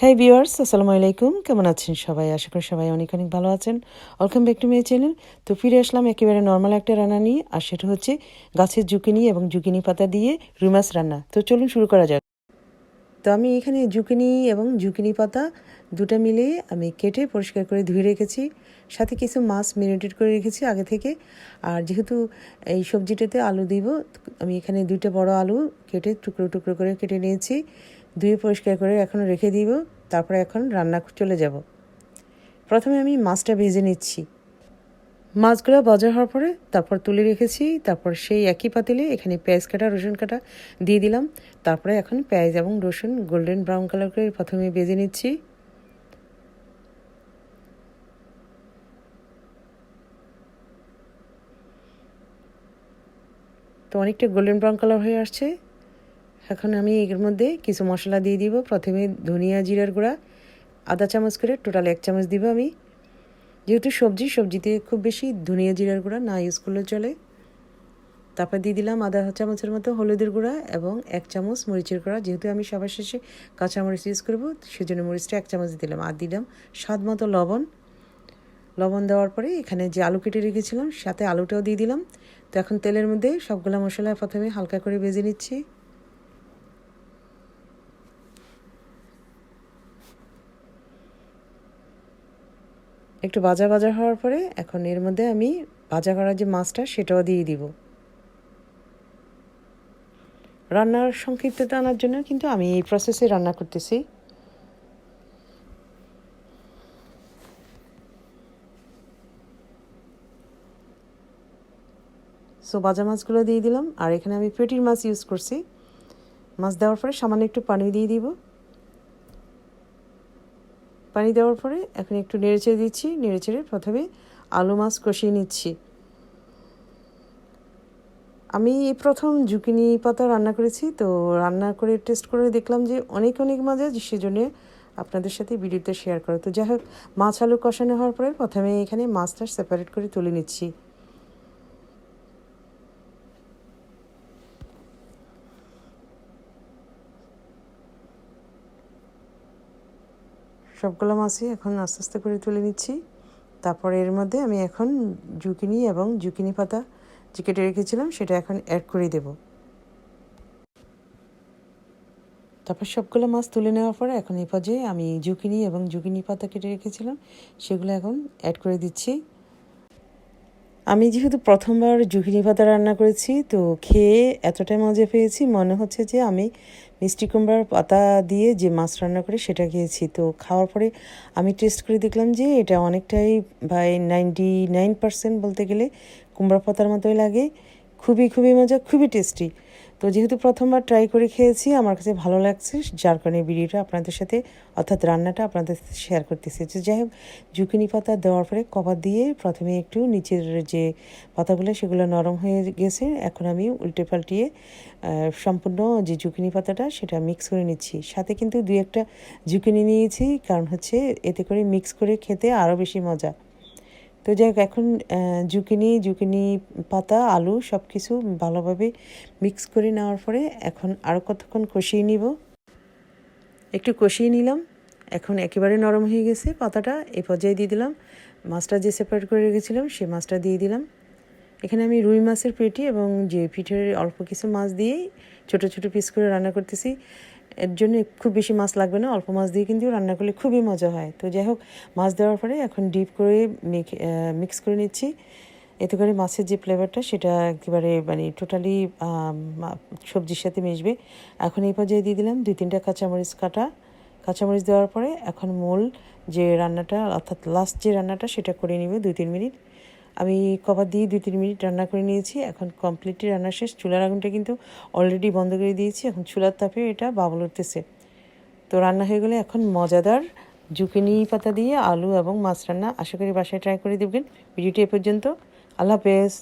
হ্যাঁ ভিউয়ার্স আসসালামু আলাইকুম। কেমন আছেন সবাই? আশা করি সবাই অনেক অনেক ভালো আছেন। Welcome back to my channel তো ফিরে আসলাম একেবারে নর্মাল একটা রান্না নিয়ে, আর সেটা হচ্ছে গাছের জুকিনি এবং জুকিনি পাতা দিয়ে রুমাস রান্না। তো চলুন শুরু করা যাক। তো আমি এখানে জুকিনি এবং জুকিনি পাতা দুটা মিলিয়ে আমি কেটে পরিষ্কার করে ধুয়ে রেখেছি। সাথে কিছু মাছ মেরিনেটেড করে রেখেছি আগে থেকে। আর যেহেতু এই সবজিটাতে আলু দিব, আমি এখানে দুইটা বড় আলু কেটে টুকরো টুকরো করে কেটে নিয়েছি। ধুয়ে পরিষ্কার করে এখন রেখে দিব, তারপরে এখন রান্না চলে যাব। প্রথমে আমি মাছটা ভেজে নিচ্ছি। মাছগুলো বাজার হওয়ার পরে তারপর তুলে রেখেছি, তারপর সেই একই পাতিলে এখানে পেঁয়াজ কাটা, রসুন কাটা দিয়ে দিলাম। তারপরে এখন পেঁয়াজ এবং রসুন গোল্ডেন ব্রাউন কালার করে প্রথমে ভেজে নিচ্ছি। তো অনেকটা গোল্ডেন ব্রাউন কালার হয়ে আসছে। এখন আমি এর মধ্যে কিছু মশলা দিয়ে দিব। প্রথমে ধনিয়া জিরার গুঁড়া আধা চামচ করে টোটাল এক চামচ দিব আমি। যেহেতু সবজি, সবজিতে খুব বেশি ধনিয়া জিরার গুঁড়া না ইউজ করলে চলে। তারপর দিয়ে দিলাম আধা চামচের মতো হলুদের গুঁড়া এবং এক চামচ মরিচের গুঁড়া। যেহেতু আমি সবার শেষে কাঁচা মরিচ ইউজ করব, সেজন্য মরিচটা এক চামচ দিলাম। আর দিলাম স্বাদ মতো লবণ। লবণ দেওয়ার পরে এখানে যে আলু কেটে রেখেছিলাম, সাথে আলুটাও দিয়ে দিলাম। তো এখন তেলের মধ্যে সবগুলো মশলা প্রথমে হালকা করে ভেজে নিচ্ছি। একটু ভাজা ভাজা হওয়ার পরে এখন এর মধ্যে আমি ভাজা করা যে মাছটা সেটাও দিয়ে দিব। রান্নার সংক্ষিপ্ততা আনার জন্য কিন্তু আমি এই প্রসেসে রান্না করতেছি। সো ভাজা মাছগুলো দিয়ে দিলাম। আর এখানে আমি পেটির মাছ ইউজ করছি। মাছ দেওয়ার পরে সামান্য একটু পানি দিয়ে দিব। পানি দেওয়ার পরে এখন একটু নেড়ে নেড়েচেড়ে দিচ্ছি, নেড়ে নেড়েচেড়ে প্রথমে আলু মাছ কষিয়ে নিচ্ছি। আমি এই প্রথম জুকিনি পাতা রান্না করেছি, তো রান্না করে টেস্ট করে দেখলাম যে অনেক অনেক মজা সেজন্য আপনাদের সাথে ভিডিওতে শেয়ার করে। তো যাই হোক, মাছ আলু কষানো হওয়ার পরে প্রথমে এখানে মাছটা সেপারেট করে তুলে নিচ্ছি। সবগুলো মাছই এখন আস্তে আস্তে করে তুলে নিচ্ছি। তারপর এর মধ্যে আমি এখন জুকিনি এবং জুকিনি পাতা যে কেটে রেখেছিলাম সেটা এখন অ্যাড করে দেব। তারপর সবগুলো মাছ তুলে নেওয়ার পরে এখন এ পর্যায়ে আমি জুকিনি এবং জুকিনি পাতা কেটে রেখেছিলাম, সেগুলো এখন অ্যাড করে দিচ্ছি। আমি যেহেতু প্রথমবার জুহিনি ভাতা রান্না করেছি, তো খেয়ে এতটাই মজা পেয়েছি। মনে হচ্ছে যে আমি মিষ্টি কুমড়ার পাতা দিয়ে যে মাছ রান্না করে সেটা খেয়েছি। তো খাওয়ার পরে আমি টেস্ট করে দেখলাম যে এটা অনেকটাই ভাই নাইনটি নাইন পার্সেন্ট বলতে গেলে কুমড়া পাতার মতোই লাগে। খুবই খুবই মজা, খুবই টেস্টি তো যেহেতু প্রথমবার ট্রাই করে খেয়েছি, আমার কাছে ভালো লাগছে। যার কারণে ভিডিওটা আপনাদের সাথে, অর্থাৎ রান্নাটা আপনাদের সাথে শেয়ার করতেছি। যে যাই হোক জুকিনি পাতা দেওয়ার পরে কভার দিয়ে প্রথমে একটু নিচের যে পাতাগুলো, সেগুলো নরম হয়ে গেছে। এখন আমি উল্টে পাল্টিয়ে সম্পূর্ণ যে জুকিনি পাতাটা, সেটা মিক্স করে নিচ্ছি। সাথে কিন্তু দুই একটা জুকিনি নিয়েছি, কারণ হচ্ছে এতে করে মিক্স করে খেতে আরও বেশি মজা। তো যাই হোক, এখন জুকিনি জুকিনি পাতা, আলু সব কিছু ভালোভাবে মিক্স করে নেওয়ার পরে এখন আরও কতক্ষণ কষিয়ে নিব। একটু কষিয়ে নিলাম। এখন একেবারে নরম হয়ে গেছে পাতাটা। এই পর্যায়ে দিয়ে দিলাম। মাছটা যে সেপারেট করে রেখেছিলাম, সে মাছটা দিয়ে দিলাম। এখানে আমি রুই মাছের পেটি এবং যে পিঠের অল্প কিছু মাছ দিয়েই ছোটো ছোটো পিস করে রান্না করতেছি। এর জন্য খুব বেশি মাছ লাগবে না, অল্প মাছ দিয়ে কিন্তু রান্না করলে খুবই মজা হয়। তো যাই হোক, মাছ দেওয়ার পরে এখন ডিপ করে মিক্স করে নিচ্ছি। এতে করে মাছের যে ফ্লেভারটা সেটা একেবারে মানে টোটালি সবজির সাথে মিশবে। এখন এই পর্যায়ে দিয়ে দিলাম দুই তিনটা কাঁচামরিচ কাটা। কাঁচামরিচ দেওয়ার পরে এখন মূল যে রান্নাটা, অর্থাৎ লাস্ট যে রান্নাটা সেটা করে নিবে দুই তিন মিনিট। আমি কভার দিয়ে দুই, তিন মিনিট রান্না করে নিয়েছি। এখন কমপ্লিটলি রান্না শেষ। চুলার আগুনটা কিন্তু অলরেডি বন্ধ করে দিয়েছি। এখন চুলার তাপে এটা বাবল উঠতেছে। তো রান্না হয়ে গেলে এখন মজাদার জুকিনি পাতা দিয়ে আলু এবং মাছ রান্না। আশা করি বাসায় ট্রাই করে দেবেন ভিডিওটি এ পর্যন্ত। আল্লাহ হাফেজ।